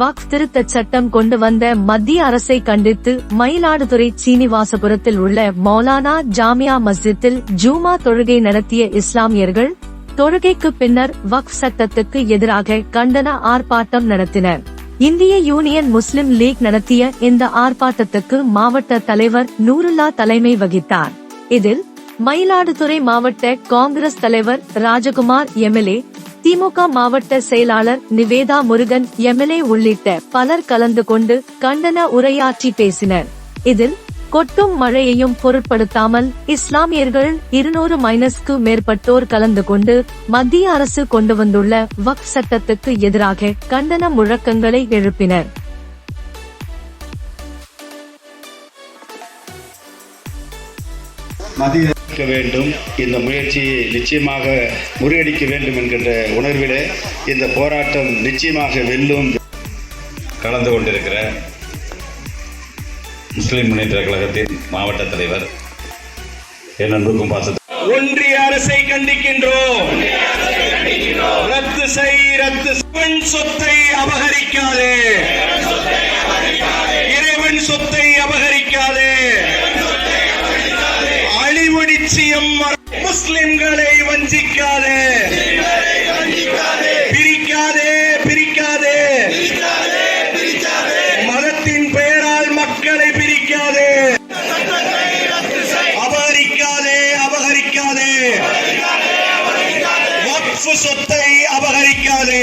வக்ஃப் திருத்த சட்டம் கொண்டு வந்த மத்திய அரசை கண்டித்து மயிலாடுதுறை சீனிவாசபுரத்தில் உள்ள மௌலானா ஜாமியா மஸ்ஜித்தில் ஜூமா தொழுகை நடத்திய இஸ்லாமியர்கள் தொழுகைக்கு பின்னர் வக்ஃப் சட்டத்துக்கு எதிராக கண்டன ஆர்ப்பாட்டம் நடத்தினர். இந்திய யூனியன் முஸ்லிம் லீக் நடத்திய இந்த ஆர்ப்பாட்டத்துக்கு மாவட்ட தலைவர் நூருல்லா தலைமை வகித்தார். இதில் மயிலாடுதுறை மாவட்ட காங்கிரஸ் தலைவர் ராஜகுமார் எம்எல்ஏ திமுக மாவட்ட செயலாளர் நிவேதா முருகன் எம்எல்ஏ உள்ளிட்ட பலர் கலந்து கொண்டு கண்டன உரையாற்றி பேசினர். இதில் கொட்டும் மழையையும் பொருட்படுத்தாமல் இஸ்லாமியர்கள் இருநூறு மைனஸ்க்கு மேற்பட்டோர் கலந்து கொண்டு மத்திய அரசு கொண்டு வந்துள்ள வக் சட்டத்துக்கு எதிராக கண்டன முழக்கங்களை எழுப்பினர். மத்திய இருக்க வேண்டும். இந்த முயற்சியை நிச்சயமாக முறியடிக்க வேண்டும் என்கின்ற உணர்விலே இந்த போராட்டம் நிச்சயமாக வெல்லும். கலந்து கொண்டிருக்கிற முஸ்லிம் முன்னேற்ற கழகத்தின் மாவட்ட தலைவர் என் அன்புக்கும் ஒன்றிய அரசை கண்டிக்கின்றோம். ரத்து செய் ரத்து சொத்தை அபகரி முஸ்லிம்களை வஞ்சிக்காதே. பிரிக்காதே பிரிக்காதே. மதத்தின் பெயரால் மக்களை பிரிக்காதே. அபகரிக்காதே அபகரிக்காதே. சொத்தை அபகரிக்காதே.